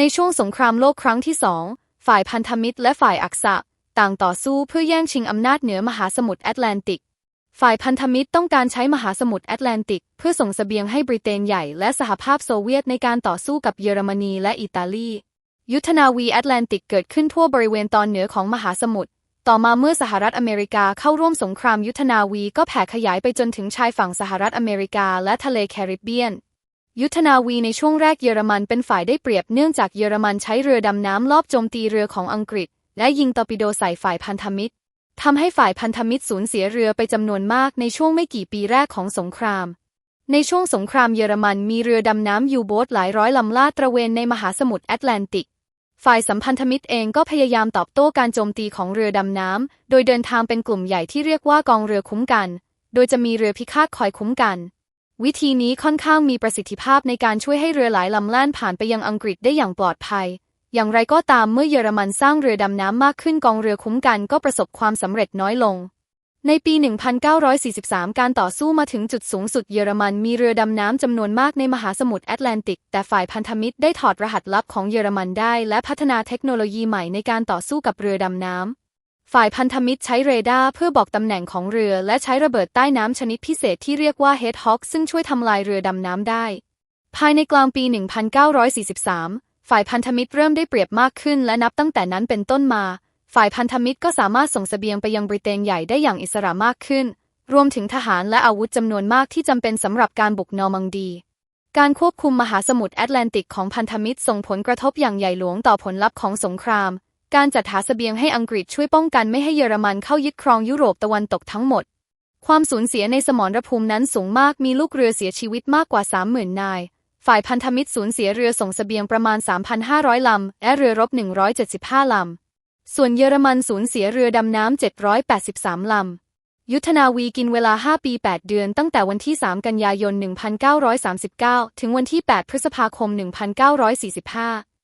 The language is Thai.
ในช่วงสงครามโลกครั้งที่สอง ฝ่ายพันธมิตรและฝ่ายอักษะ ต่างต่อสู้เพื่อแย่งชิงอำนาจเหนือมหาสมุทรแอตแลนติก ฝ่ายพันธมิตรต้องการใช้มหาสมุทรแอตแลนติก เพื่อส่งเสบียงให้บริเตนใหญ่และสหภาพโซเวียตในการต่อสู้กับเยอรมนีและอิตาลี ยุทธนาวีแอตแลนติกเกิดขึ้นทั่วบริเวณตอนเหนือของมหาสมุทร ต่อมาเมื่อสหรัฐอเมริกาเข้าร่วมสงครามยุทธนาวีก็แผ่ขยายไปจนถึงชายฝั่งสหรัฐอเมริกาและทะเลแคริบเบียน ยุทธนาวีในช่วงแรกเยอรมันเป็นฝ่ายได้เปรียบเนื่องจากเยอรมันใช้เรือดำน้ำลอบโจมตีเรือของอังกฤษ และยิงตอร์ปิโดใส่ฝ่ายพันธมิตรทำให้ฝ่ายพันธมิตรสูญเสียเรือไปจำนวนมากในช่วงไม่กี่ปีแรกของสงคราม ในช่วงสงครามเยอรมันมีเรือดำน้ำยูโบ๊ทหลายร้อยลำลาดตระเวนในมหาสมุทรแอตแลนติก ฝ่ายสัมพันธมิตรเองก็พยายามตอบโต้การโจมตีของเรือดำน้ำโดยเดินทางเป็นกลุ่มใหญ่ที่เรียกว่ากองเรือคุ้มกัน โดยจะมีเรือพิฆาตคอยคุ้มกัน วิธีนี้ค่อนข้างมีประสิทธิภาพในการช่วยให้เรือหลายลำล่านผ่านไปยังอังกฤษได้อย่างปลอดภัย อย่างไรก็ตามเมื่อเยอรมันสร้างเรือดำน้ำมากขึ้นกองเรือคุ้มกันก็ประสบความสำเร็จน้อยลง ในปี 1943 การต่อสู้มาถึงจุดสูงสุดเยอรมันมีเรือดำน้ำจำนวนมากในมหาสมุทรแอตแลนติก แต่ฝ่ายพันธมิตรได้ถอดรหัสลับของเยอรมันได้ และพัฒนาเทคโนโลยีใหม่ในการต่อสู้กับเรือดำน้ำ ฝ่ายพันธมิตรใช้เรดาร์เพื่อบอกตำแหน่งของเรือ และใช้ระเบิดใต้น้ำชนิดพิเศษที่เรียกว่า Hedgehog ซึ่งช่วยทำลายเรือดำน้ำได้ ภายในกลางปี 1943 ฝ่ายพันธมิตรเริ่มได้เปรียบมากขึ้นและนับตั้งแต่นั้นเป็นต้นมา ฝ่ายพันธมิตรก็สามารถส่งเสบียงไปยังบริเตนใหญ่ได้อย่างอิสระมากขึ้น รวมถึงทหารและอาวุธจำนวนมากที่จำเป็นสำหรับการบุกนอร์มังดีการควบคุมมหาสมุทรแอตแลนติกของพันธมิตรส่งผลกระทบอย่างใหญ่หลวงต่อผลลัพธ์ของสงคราม การจัดหาเสบียงให้อังกฤษช่วยป้องกันไม่ให้เยอรมันเข้ายึดครองยุโรปตะวันตกทั้งหมด ความสูญเสียในสมรภูมินั้นสูงมากมีลูกเรือเสียชีวิตมากกว่า 30,000 นาย ฝ่ายพันธมิตรสูญเสียเรือส่งเสบียงประมาณ 3,500 ลำ และเรือรบ 175 ลำ ส่วนเยอรมันสูญเสียเรือดำน้ำ 783 ลำ ยุทธนาวีกินเวลา 5 ปี 8 เดือน ตั้งแต่วันที่ 3 กันยายน 1939 ถึงวันที่ 8 พฤษภาคม 1945